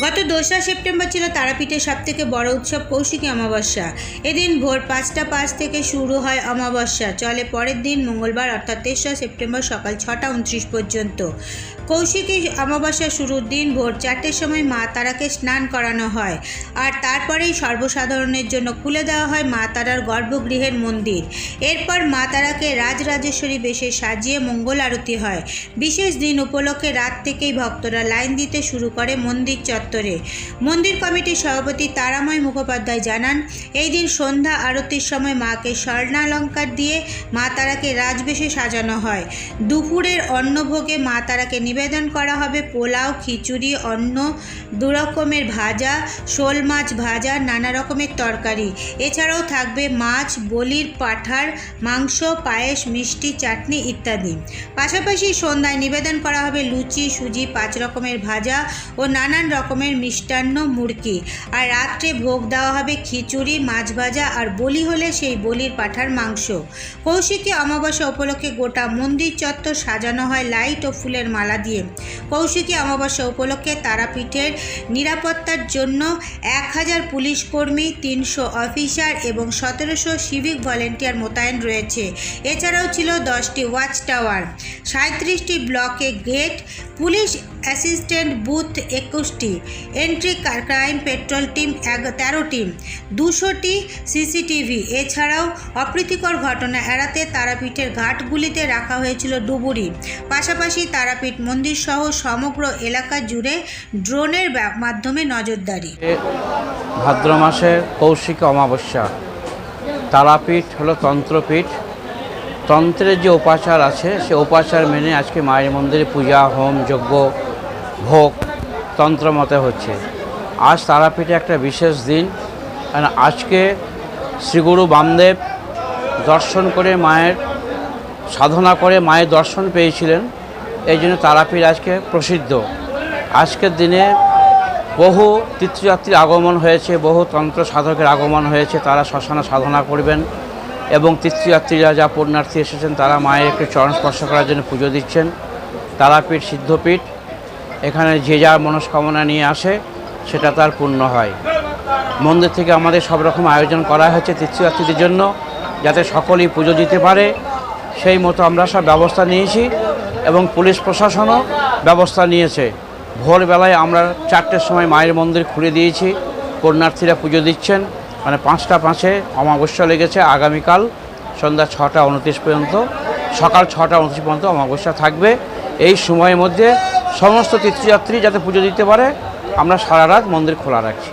দোসরা সেপ্টেম্বর ছিল তারাপীঠের সবথেকে বড় উৎসব কৌশিকী অমাবস্যা। এদিন ভোর পাঁচটা পাঁচ থেকে শুরু হয় অমাবস্যা। চলে পরের দিন মঙ্গলবার অর্থাৎ তেসরা সেপ্টেম্বর সকাল ছটা উনত্রিশ পর্যন্ত। কৌশিকী অমাবস্যা শুরুর দিন ভোর চারটের সময় মা তারাকে স্নান করানো হয়। আর তারপরেই সর্বসাধারণের জন্য খুলে দেওয়া হয় মা তারার গর্ভগৃহের মন্দির। এরপর মা তারাকে রাজরাজেশ্বরী বেশে সাজিয়ে মঙ্গল আরতি হয়। বিশেষ দিন উপলক্ষে রাত থেকেই ভক্তরা লাইন দিতে শুরু করে মন্দির চত্বরে মন্দির কমিটির সভাপতি তারাময় মুখোপাধ্যায় জানান, এই দিন সন্ধ্যা আরতির সময় মাকে স্বর্ণালঙ্কার দিয়ে মা তারাকে রাজবেশে সাজানো হয়। দুপুরের অন্নভোগে মা তারাকে নিবেদন করা হবে পোলাও, খিচুড়ি, অন্ন দুরকমের ভাজা, শোল মাছ ভাজা, নানা রকমের তরকারি। এছাড়াও থাকবে মাছ, বলির পাঠার, মাংস, পায়েস, মিষ্টি, চাটনি ইত্যাদি। পাশাপাশি সন্ধ্যায় নিবেদন করা হবে লুচি, সুজি, পাঁচ রকমের ভাজা ও নানান রকমের মিষ্টান্ন মুরকি আর রাত্রে ভোগ দেওয়া হবে খিচুড়ি, মাছ ভাজা আর বলি হলে সেই বলির পাঠার মাংস। কৌশিকী অমাবস্যা উপলক্ষে গোটা মন্দির চত্বর সাজানো হয় লাইট ও ফুলের মালা দিয়ে। কৌশিকী অমাবস্যা উপলক্ষে তারাপীঠের নিরাপত্তার জন্য এক হাজার পুলিশ কর্মী তিনশো অফিসার এবং সতেরোশো সিভিক ভলেন্টিয়ার মোতায়েন রয়েছে। এছাড়াও ছিল দশটি ওয়াচ টাওয়ার সাঁত্রিশটি ব্লকে গেট পুলিশ অ্যাসিস্ট্যান্ট বুথ একুশটি, এন্ট্রি ক্রাইম পেট্রোল টিম এক তেরোটি দুশোটি সিসিটিভি। এছাড়াও অপ্রীতিকর ঘটনা এড়াতে তারাপীঠের ঘাটগুলিতে রাখা হয়েছিল ডুবুরি। পাশাপাশি তারাপীঠ মন্দির সহ সমগ্র এলাকা জুড়ে ড্রোনের মাধ্যমে নজরদারি। ভাদ্র মাসের কৌশিক অমাবস্যা। তারাপীঠ হলো তন্ত্রপীঠ। তন্ত্রের যে উপাচার আছে, সে উপাচার মেনে আজকে মায়ের মন্দিরে পূজা, হোম, যজ্ঞ, ভোগ তন্ত্র মতে হচ্ছে। আজ তারাপীঠে একটা বিশেষ দিন। কারণ আজকে শ্রীগুরু বামদেব দর্শন করে মায়ের, সাধনা করে মায়ের দর্শন পেয়েছিলেন। এই জন্য তারাপীঠ আজকে প্রসিদ্ধ। আজকের দিনে বহু তীর্থযাত্রীর আগমন হয়েছে, বহু তন্ত্র সাধকের আগমন হয়েছে। তারা শ্মশানে সাধনা করবেন। এবং তীর্থযাত্রীরা যা পুণ্যার্থী এসেছেন, তারা মায়ের একটু চরণ স্পর্শ করার জন্য পুজো দিচ্ছেন। তারাপীঠ সিদ্ধপীঠ, এখানে যে যার মনস্কামনা নিয়ে আসে, সেটা তার পূর্ণ হয়। মন্দির থেকে আমাদের সব রকম আয়োজন করা হয়েছে তীর্থযাত্রীদের জন্য, যাতে সকলেই পুজো দিতে পারে। সেই মতো আমরা সব ব্যবস্থা নিয়েছি এবং পুলিশ প্রশাসনও ব্যবস্থা নিয়েছে। ভোরবেলায় আমরা চারটের সময় মায়ের মন্দির খুলে দিয়েছি। পুণ্যার্থীরা পুজো দিচ্ছেন। মানে পাঁচটা পাঁচে অমাবস্যা লেগেছে আগামীকাল সন্ধ্যা ছটা উনত্রিশ পর্যন্ত, সকাল ছটা উনত্রিশ পর্যন্ত অমাবস্যা থাকবে। এই সময়ের মধ্যে সমস্ত তীর্থযাত্রী যাতে পুজো দিতে পারে, আমরা সারা রাত মন্দির খোলা রাখছি।